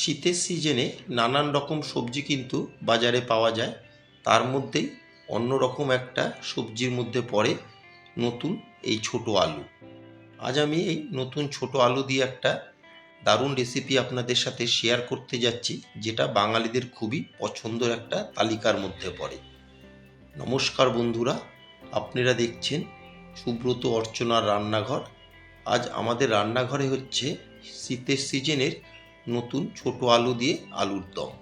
শীতের সিজনে নানান রকম সবজি কিন্তু বাজারে পাওয়া যায়। তার মধ্যেই অন্যরকম একটা সবজির মধ্যে পড়ে নতুন এই ছোট আলু। আজ আমি এই নতুন ছোট আলু দিয়ে একটা দারুণ রেসিপি আপনাদের সাথে শেয়ার করতে যাচ্ছি, যেটা বাঙালিদের খুবই পছন্দের একটা তালিকার মধ্যে পড়ে। নমস্কার বন্ধুরা, আপনারা দেখছেন সুব্রত অর্চনার রান্নাঘর। আজ আমাদের রান্নাঘরে হচ্ছে শীতের সিজনের নতুন ছোট আলু দিয়ে আলুর দম।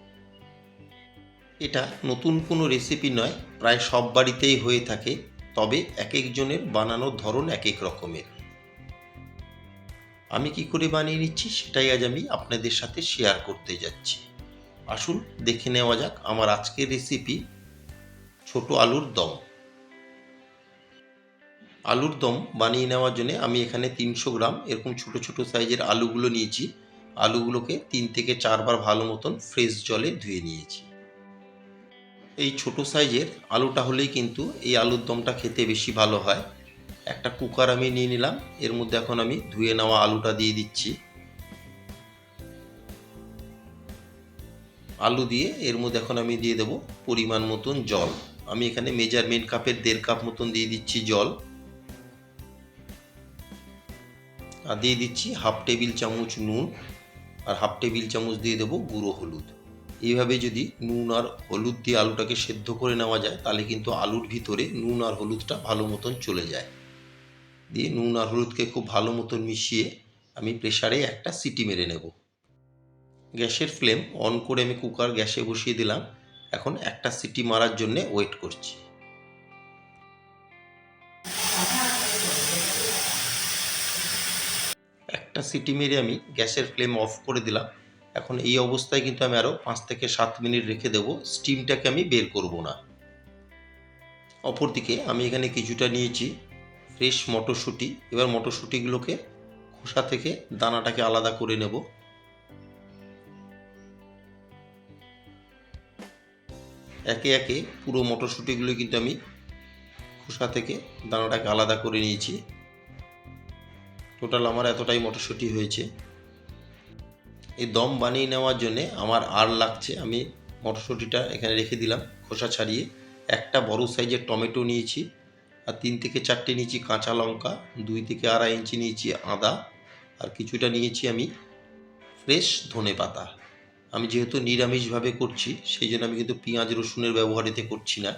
এটা নতুন কোনো রেসিপি নয়, প্রায় সব বাড়িতেই হয়ে থাকে, তবে এক একজনের বানানোর ধরন এক এক রকমের। আমি কি করে বানিয়ে নিচ্ছি সেটাই আজ আমি আপনাদের সাথে শেয়ার করতে যাচ্ছি। আসুন দেখে নেওয়া যাক আমার আজকের রেসিপি ছোট আলুর দম। আলুর দম বানিয়ে নেওয়ার জন্য আমি এখানে তিনশো গ্রাম এরকম ছোট ছোট সাইজের আলুগুলো নিয়েছি। আলুগুলোকে তিন থেকে চারবার ভালো মতন ফ্রেশ জলে ধুয়ে নিয়েছি। এই ছোট সাইজের আলুটা হলেই কিন্তু এই আলুর দমটা খেতে বেশি ভালো হয়। একটা কুকার আমি নিয়ে নিলাম, এর মধ্যে এখন আমি ধুয়ে নেওয়া আলুটা দিয়ে দিচ্ছি। আলু দিয়ে এর মধ্যে এখন আমি দিয়ে দেব পরিমাণ মতন জল। আমি এখানে মেজারমেন্ট কাপের দেড় কাপ মতন দিয়ে দিচ্ছি জল। আর দিয়ে দিচ্ছি হাফ টেবিল চামচ নুন। আর হাফ টেবিল চামচ দিয়ে দেবো গুঁড়ো হলুদ। এইভাবে যদি নুন আর হলুদ দিয়ে আলুটাকে সেদ্ধ করে নেওয়া যায়, তাহলে কিন্তু আলুর ভিতরে নুন আর হলুদটা ভালো মতন চলে যায়। দিয়ে নুন আর হলুদকে খুব ভালো মতন মিশিয়ে আমি প্রেশারে একটা সিটি মেরে নেব। গ্যাসের ফ্লেম অন করে আমি কুকার গ্যাসে বসিয়ে দিলাম। এখন একটা সিটি মারার জন্যে ওয়েট করছি। একটা সিটি মেরে আমি গ্যাসের ফ্লেম অফ করে দিলাম। এখন এই অবস্থায় কিন্তু আমি আরও পাঁচ থেকে সাত মিনিট রেখে দেবো। স্টিমটাকে আমি বের করব না। অপরদিকে আমি এখানে কিছুটা নিয়েছি ফ্রেশ মটরশুঁটি। এবার মটরশুঁটিগুলোকে খোসা থেকে দানাটাকে আলাদা করে নেব। একে একে পুরো মটরশুঁটিগুলো কিন্তু আমি খোসা থেকে দানাটাকে আলাদা করে নিয়েছি। টোটাল আমার এতটাই মটরশুঁটি হয়েছে। এই দম বানিয়ে নেওয়ার জন্যে আমার আর লাগছে। আমি মটরশুঁটিটা এখানে রেখে দিলাম খোসা ছাড়িয়ে। একটা বড় সাইজের টমেটো নিয়েছি আর তিন থেকে চারটে নিয়েছি কাঁচা লঙ্কা, দুই থেকে আড়াই ইঞ্চি নিয়েছি আদা আর কিছুটা নিয়েছি আমি ফ্রেশ ধনে পাতা। আমি যেহেতু নিরামিষভাবে করছি, সেই জন্য আমি কিন্তু পেঁয়াজ রসুনের ব্যবহার এতে করছি না।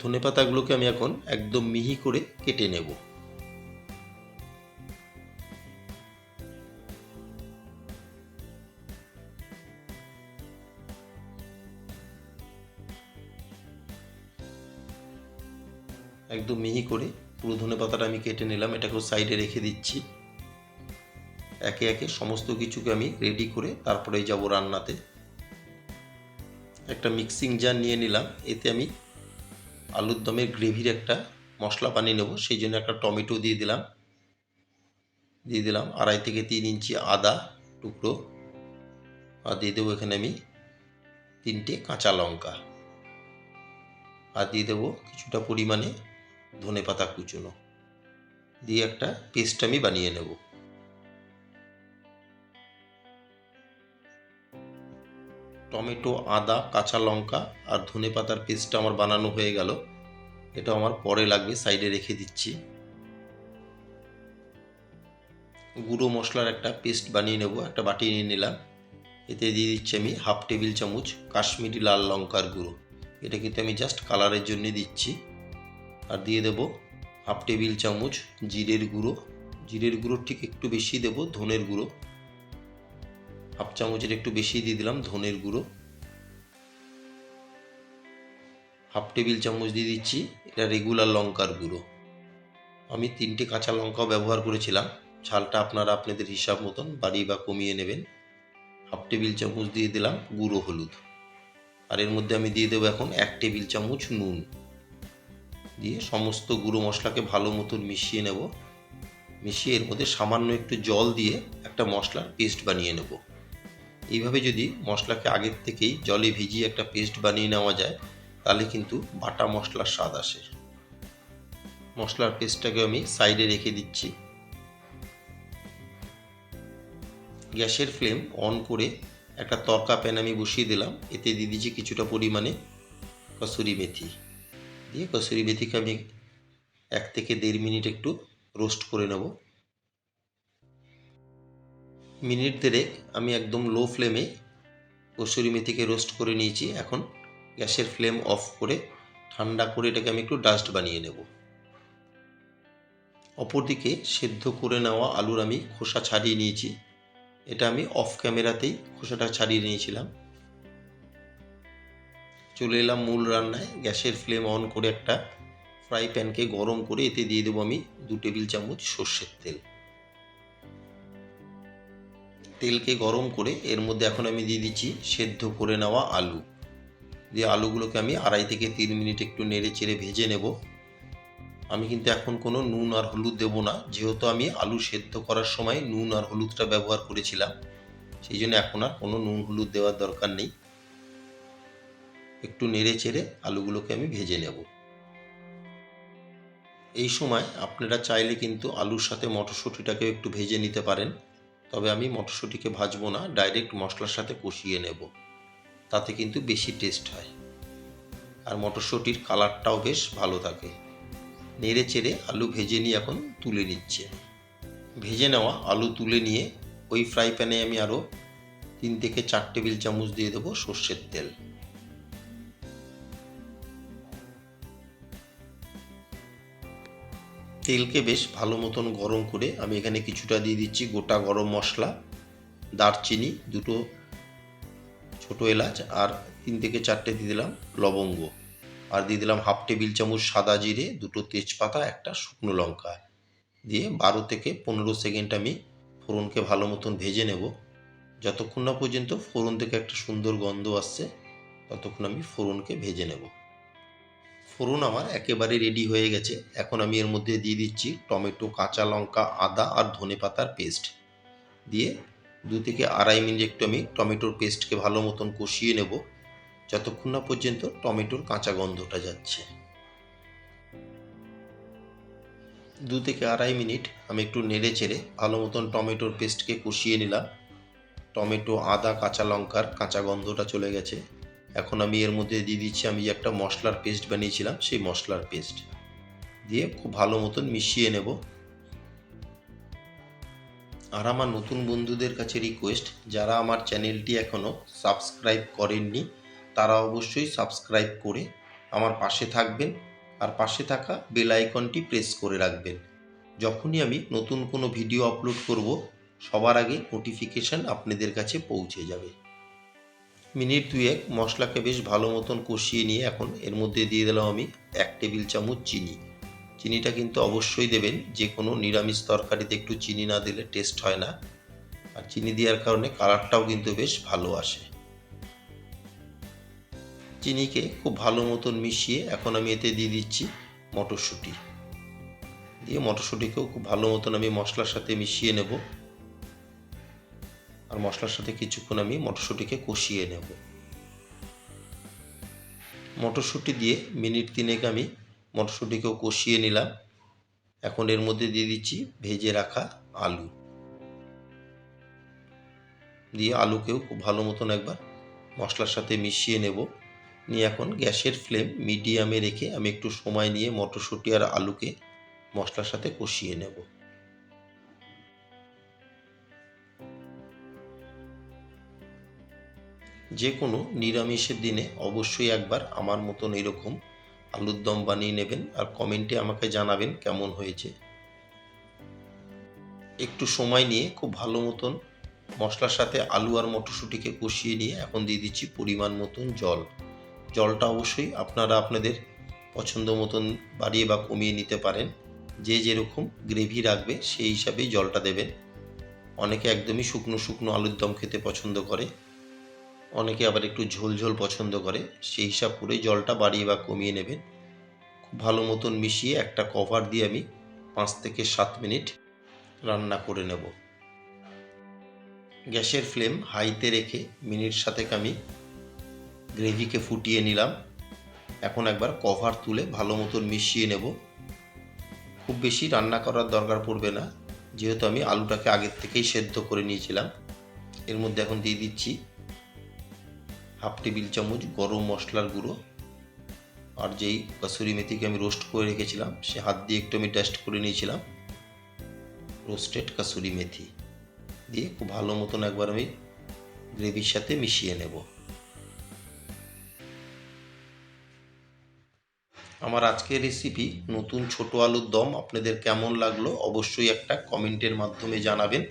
ধনে পাতাগুলোকে আমি এখন একদম মিহি করে কেটে নেব। একদম মিহি করে পুরো ধনে পাতাটা আমি কেটে নিলাম, এটাকেও সাইডে রেখে দিচ্ছি। একে একে সমস্ত কিছুকে আমি রেডি করে তারপরে যাব রান্নাতে। একটা মিক্সিং জার নিয়ে নিলাম, এতে আমি আলুর দমের গ্রেভির একটা মশলা বানিয়ে নেব, সেই জন্য একটা টমেটো দিয়ে দিলাম। দিয়ে দিলাম আড়াই থেকে তিন ইঞ্চি আদা টুকরো, আর দিয়ে দেবো এখানে আমি তিনটে কাঁচা লঙ্কা। আর দিয়ে দেবো কিছুটা পরিমাণে ধনে পাতা কুচোনো। দিয়ে একটা পেস্ট আমি বানিয়ে নেব। টমেটো, আদা, কাঁচা লঙ্কা আর ধনে পাতার পেস্টটা আমার বানানো হয়ে গেল। এটা আমার পরে লাগবে, সাইডে রেখে দিচ্ছি। গুঁড়ো মশলার একটা পেস্ট বানিয়ে নেব, একটা বাটি নিয়ে নিলাম। এতে দিয়ে দিচ্ছি আমি হাফ টেবিল চামচ কাশ্মীরি লাল লঙ্কার গুঁড়ো। এটা কিন্তু আমি জাস্ট কালারের জন্য দিচ্ছি। আর দিয়ে দেব হাফ টেবিল চামচ জিরের গুঁড়ো। জিরের গুঁড়ো ঠিক একটু বেশি দেব, ধনের গুঁড়ো। হাফ চামচের একটু বেশি দিয়ে দিলাম ধনের গুঁড়ো। হাফ টেবিল চামচ দিয়ে দিচ্ছি এটা রেগুলার লঙ্কার গুঁড়ো। আমি তিনটে কাঁচা লঙ্কাও ব্যবহার করেছিলাম। ঝালটা আপনারা আপনাদের হিসাব মতন বাড়িয়ে বা কমিয়ে নেবেন। হাফ টেবিল চামচ দিয়ে দিলাম গুঁড়ো হলুদ। আর এর মধ্যে আমি দিয়ে দেবো এখন এক টেবিল চামচ নুন। দিয়ে সমস্ত গুঁড়ো মশলাকে ভালো মতন মিশিয়ে নেব। মিশিয়ে এর মধ্যে সামান্য একটু জল দিয়ে একটা মশলার পেস্ট বানিয়ে নেব। এইভাবে যদি মশলাকে আগের থেকেই জলে ভিজিয়ে একটা পেস্ট বানিয়ে নেওয়া যায়, তাহলে কিন্তু বাটা মশলার স্বাদ আসে। মশলার পেস্টটাকে আমি সাইডে রেখে দিচ্ছি। গ্যাসের ফ্লেম অন করে একটা তরকা প্যান আমি বসিয়ে দিলাম। এতে দিয়ে দিচ্ছি কিছুটা পরিমাণে কসুরি মেথি। দিয়ে কসুরি মেথিকে আমি এক থেকে দেড় মিনিট একটু রোস্ট করে নেব। মিনিট দেড়েক আমি একদম লো ফ্লেমে কসুরি মেথিকে রোস্ট করে নিয়েছি। এখন গ্যাসের ফ্লেম অফ করে ঠান্ডা করে এটাকে আমি একটু ডাস্ট বানিয়ে নেব। অপরদিকে সেদ্ধ করে নেওয়া আলুর আমি খোসা ছাড়িয়ে নিয়েছি। এটা আমি অফ ক্যামেরাতেই খোসাটা ছাড়িয়ে নিয়েছিলাম। চলে এলাম মূল রান্নায়। গ্যাসের ফ্লেম অন করে একটা ফ্রাই প্যানকে গরম করে এতে দিয়ে দেবো আমি দু টেবিল চামচ সর্ষের তেল। তেলকে গরম করে এর মধ্যে এখন আমি দিয়ে দিচ্ছি সেদ্ধ করে নেওয়া আলু। দিয়ে আলুগুলোকে আমি আড়াই থেকে তিন মিনিট একটু নেড়ে চেড়ে ভেজে নেব। আমি কিন্তু এখন কোনো নুন আর হলুদ দেব না। যেহেতু আমি আলু সেদ্ধ করার সময় নুন আর হলুদটা ব্যবহার করেছিলাম, সেই জন্য এখন আর কোনো নুন হলুদ দেওয়ার দরকার নেই। একটু নেড়ে চেড়ে আলুগুলোকে আমি ভেজে নেব। এই সময় আপনারা চাইলে কিন্তু আলুর সাথে মটরশুঁটিটাকেও একটু ভেজে নিতে পারেন, তবে আমি মটরশুঁটিকে ভাজবো না, ডাইরেক্ট মশলার সাথে কষিয়ে নেব। তাতে কিন্তু বেশি টেস্ট হয়। আর মটরশুঁটির কালারটাও বেশ ভালো থাকে। নেড়ে চেড়ে আলু ভেজে নিয়ে এখন তুলে নিচ্ছে। ভেজে নেওয়া আলু তুলে নিয়ে ওই ফ্রাই প্যানে আমি আরও তিন থেকে চার টেবিল চামচ দিয়ে দেবো সর্ষের তেল। তেলকে বেশ ভালো মতন গরম করে আমি এখানে কিছুটা দিয়ে দিচ্ছি গোটা গরম মশলা, দারচিনি, দুটো ছোটো এলাচ আর তিন থেকে চারটে দিয়ে দিলাম লবঙ্গ। আর দিয়ে দিলাম হাফ টেবিল চামচ সাদা জিরে, দুটো তেজপাতা, একটা শুকনো লঙ্কা। দিয়ে বারো থেকে পনেরো সেকেন্ড আমি ফোড়নকে ভালো মতন ভেজে নেব। যতক্ষণ না পর্যন্ত ফোড়ন থেকে একটা সুন্দর গন্ধ আসছে, ততক্ষণ আমি ফোড়নকে ভেজে নেব। ফোড়ন আমার একেবারে রেডি হয়ে গেছে। এখন আমি এর মধ্যে দিয়ে দিচ্ছি টমেটো, কাঁচা লঙ্কা, আদা আর ধনে পাতার পেস্ট দিয়ে দু থেকে আড়াই মিনিট একটু আমি টমেটোর পেস্টকে ভালো মতন কষিয়ে নেব। যতক্ষণ না পর্যন্ত টমেটোর কাঁচা গন্ধটা যাচ্ছে। দু থেকে আড়াই মিনিট আমি একটু নেড়ে চেড়ে ভালো মতন টমেটোর পেস্টকে কষিয়ে নিলাম। টমেটো, আদা, কাঁচা লঙ্কার কাঁচা গন্ধটা চলে গেছে। এখন আমি এর মধ্যে দিয়ে দিচ্ছি, আমি যে একটা মশলার পেস্ট বানিয়েছিলাম, সেই মশলার পেস্ট দিয়ে খুব ভালো মতন মিশিয়ে নেব। আর আমার নতুন বন্ধুদের কাছে রিকোয়েস্ট যারা আমার চ্যানেলটি এখনও সাবস্ক্রাইব করেননি, তারা অবশ্যই সাবস্ক্রাইব করে আমার পাশে থাকবেন আর পাশে থাকা বেল আইকনটি প্রেস করে রাখবেন। যখনই আমি নতুন কোনো ভিডিও আপলোড করব, সবার আগে নোটিফিকেশান আপনাদের কাছে পৌঁছে যাবে। মিনিট দুয়েক মশলাকে বেশ ভালো মতন কষিয়ে নিয়ে এখন এর মধ্যে দিয়ে দিলাম আমি এক টেবিল চামচ চিনি। চিনিটা কিন্তু অবশ্যই দেবেন যে কোনো নিরামিষ তরকারিতে একটু চিনি না দিলে টেস্ট হয় না। আর চিনি দেওয়ার কারণে কালারটাও কিন্তু বেশ ভালো আসে। চিনিকে খুব ভালো মতন মিশিয়ে এখন আমি এতে দিয়ে দিচ্ছি মটরশুঁটি। দিয়ে মটরশুঁটিকেও খুব ভালো মতন আমি মশলার সাথে মিশিয়ে নেব। আর মশলার সাথে কিছুক্ষণ আমি মটরশুঁটিকে কষিয়ে নেব। মটরশুঁটি দিয়ে মিনিট তিনেক আমি মটরশুঁটিকেও কষিয়ে নিলাম। এখন এর মধ্যে দিয়ে দিচ্ছি ভেজে রাখা আলু। দিয়ে আলুকেও খুব ভালো মতন একবার মশলার সাথে মিশিয়ে নেব। নিয়ে এখন গ্যাসের ফ্লেম মিডিয়ামে রেখে আমি একটু সময় নিয়ে মটরশুঁটি আর আলুকে মশলার সাথে কষিয়ে নেব। যে কোনো নিরামিষের দিনে অবশ্যই একবার আমার মতন এরকম আলুর দম বানিয়ে নেবেন আর কমেন্টে আমাকে জানাবেন কেমন হয়েছে। একটু সময় নিয়ে খুব ভালো মতন মশলার সাথে আলু আর মটরশুঁটিকে কষিয়ে নিয়ে এখন দিয়ে দিচ্ছি পরিমাণ মতন জল। জলটা অবশ্যই আপনারা আপনাদের পছন্দ মতন বাড়িয়ে বা কমিয়ে নিতে পারেন। যে যেরকম গ্রেভি রাখবে সেই হিসাবেই জলটা দেবেন। অনেকে একদমই শুকনো শুকনো আলুর দম খেতে পছন্দ করে। অনেকে আবার একটু ঝোল ঝোল পছন্দ করে, সেই হিসাব করে জলটা বাড়িয়ে বা কমিয়ে নেবেন। খুব ভালো মতন মিশিয়ে একটা কভার দিয়ে আমি পাঁচ থেকে সাত মিনিট রান্না করে নেব। গ্যাসের ফ্লেম হাইতে রেখে মিনিট সাতেক আমি গ্রেভিকে ফুটিয়ে নিলাম। এখন একবার কভার তুলে ভালো মতন মিশিয়ে নেব। খুব বেশি রান্না করার দরকার পড়বে না, যেহেতু আমি আলুটাকে আগের থেকেই সেদ্ধ করে নিয়েছিলাম। এর মধ্যে এখন দিয়ে দিচ্ছি হাফ টেবিল চামচ গরম মশলার গুঁড়ো আর যেই কাসুরি মেথিকে আমি রোস্ট করে রেখেছিলাম, সে হাত দিয়ে একটু আমি ডাস্ট করে নিয়েছিলাম। রোস্টেড কাসুরি মেথি দিয়ে খুব ভালো মতন একবার আমি গ্রেভির সাথে মিশিয়ে নেব। আমার আজকের রেসিপি নতুন ছোট আলুর দম আপনাদের কেমন লাগল অবশ্যই একটা কমেন্টের মাধ্যমে জানাবেন।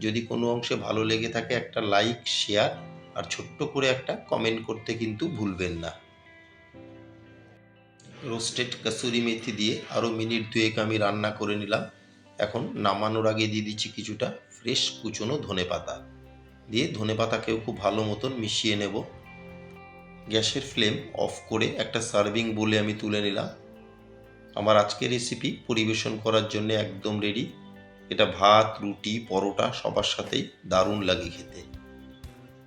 যদি কোনো অংশে ভালো লেগে থাকে একটা লাইক শেয়ার আর ছোট্ট করে একটা কমেন্ট করতে কিন্তু ভুলবেন না। রোস্টেড কাসুরি মেথি দিয়ে আরও মিনিট দুয়েক আমি রান্না করে নিলাম। এখন নামানোর আগে দিয়ে দিচ্ছি কিছুটা ফ্রেশ কুচনো ধনে পাতা দিয়ে ধনে পাতাকেও খুব ভালো মতন মিশিয়ে নেব। গ্যাসের ফ্লেম অফ করে একটা সার্ভিং বলে আমি তুলে নিলাম। আমার আজকের রেসিপি পরিবেশন করার জন্য একদম রেডি এটা ভাত, রুটি, পরোটা সবার সাথেই দারুণ লাগে খেতে।